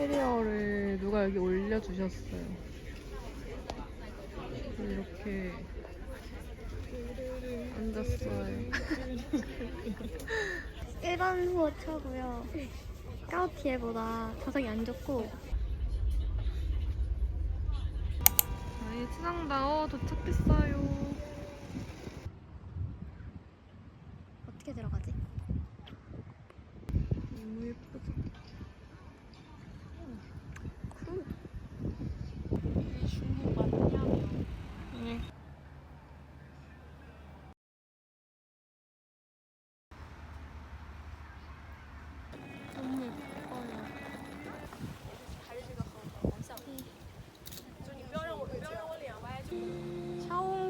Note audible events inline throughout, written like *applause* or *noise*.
캐리어를 누가 여기 올려주셨어요. 이렇게 앉았어요. *laughs* 일반 후어 차고요. 까우티에보다 좌석이 안 좋고 저희 치상다오 도착했어요. 어떻게 들어가지? 너무 예쁘죠? 쿨. 중국 맞냐며. 네. 너무 예뻐요. 샤옹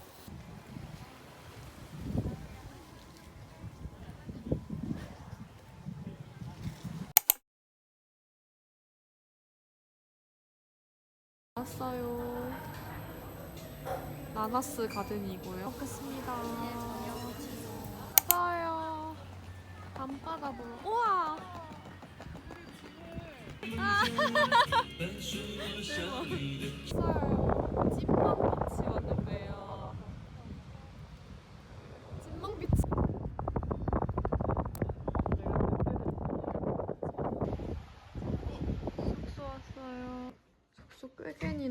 왔어요. 나나스 가든이고요. 먹겠습니다. 왔어요. 밤바다 보러. 우와! 아! *laughs* 왔어요. 찐망비치 왔는데요. 찐망비치. 숙소 왔어요. 숙소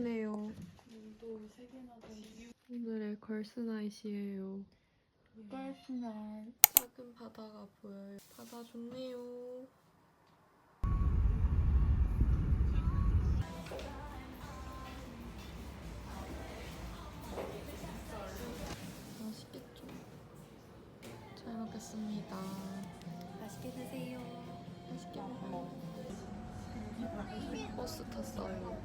꽤 갠이네요. 오늘의 걸스나잇이에요. 걸스나잇. 작은 바다가 보여요. 바다 좋네요. 맛있겠죠? 잘 먹겠습니다. 맛있게 드세요. 맛있게 먹어요. 버스 탔어요.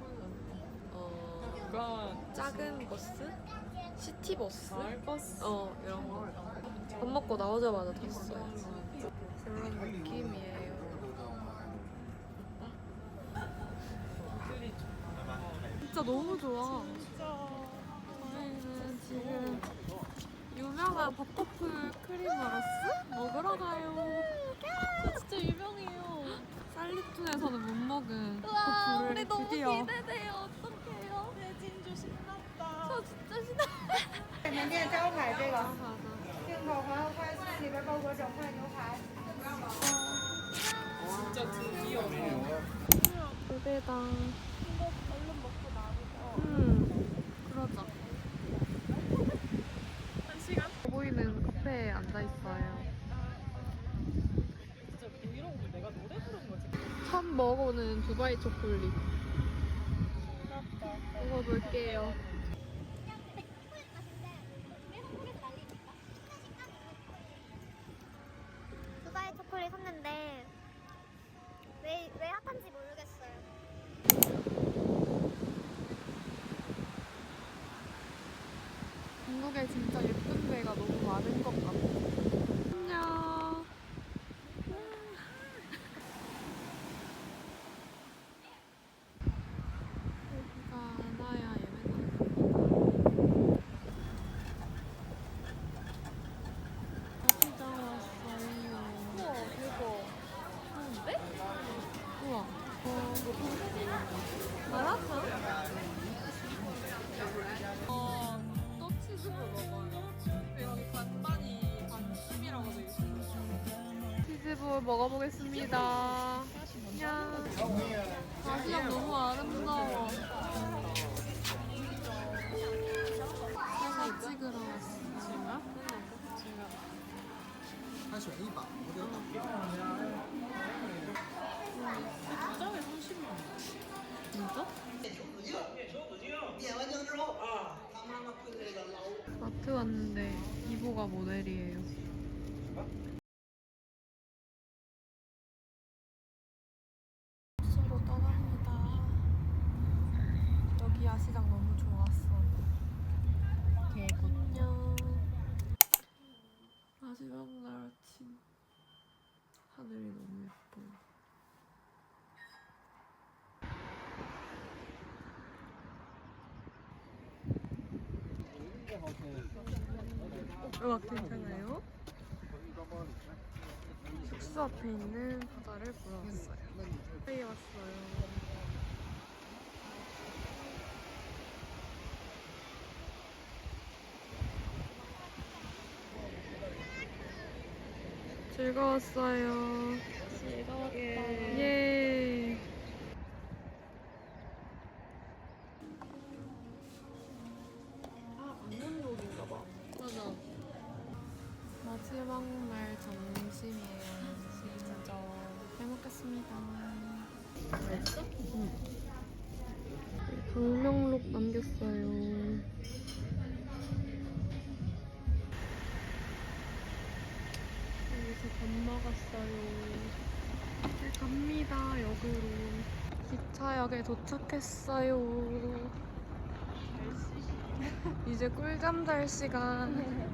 어, 작은 버스? 시티 버스? 버스? 어, 이런 거. 밥 먹고 나오자마자 탔어요. 그런 느낌이에요. 진짜 너무 좋아. 저희는 지금 유명한 버터풀 크림러스 먹으러 가요. 저 진짜 유명해요. 살리툰에서는 못 먹은 버터풀을 드디어. 기대돼요. 店招牌这个 맞아. 进口黄花丝里边包裹整块牛排。 베베당. 이거 얼른 먹고 나오자. 음, 그러자. 한 시간? 보이는 카페에 앉아 있어요. 진짜 브이로그 내가 노래 부른 거지? 처음 먹어보는 두바이 초콜릿. 먹어볼게요. 있어요. 치즈볼 먹어보겠습니다. 안녕. 가시장 너무 아름다워. 사진 찍으러 왔어요. 他选一把，我得等。 진짜? 点完灯之后啊，他妈妈跪在这个老 마트 왔는데 이보가 모델이에요. 음악 괜찮아요? 숙소 앞에 있는 바다를 보러 왔어요. 여기 왔어요. 즐거웠어요. 즐거웠다. 예. 기차역에 도착했어요. 이제 꿀잠 잘 시간.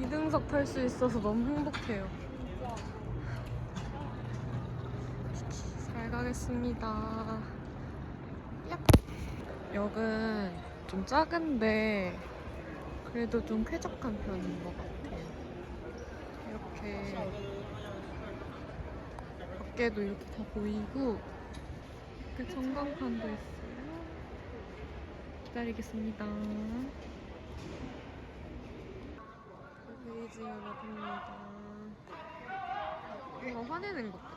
2등석 탈 수 있어서 너무 행복해요. 잘 가겠습니다. 얍. 역은 좀 작은데 그래도 좀 쾌적한 편인 것 같아요. 이렇게 밖에도 이렇게 다 보이고 이렇게 전광판도 있어요. 기다리겠습니다. 베이징을 먹습니다. 이거 화내는 것 같아.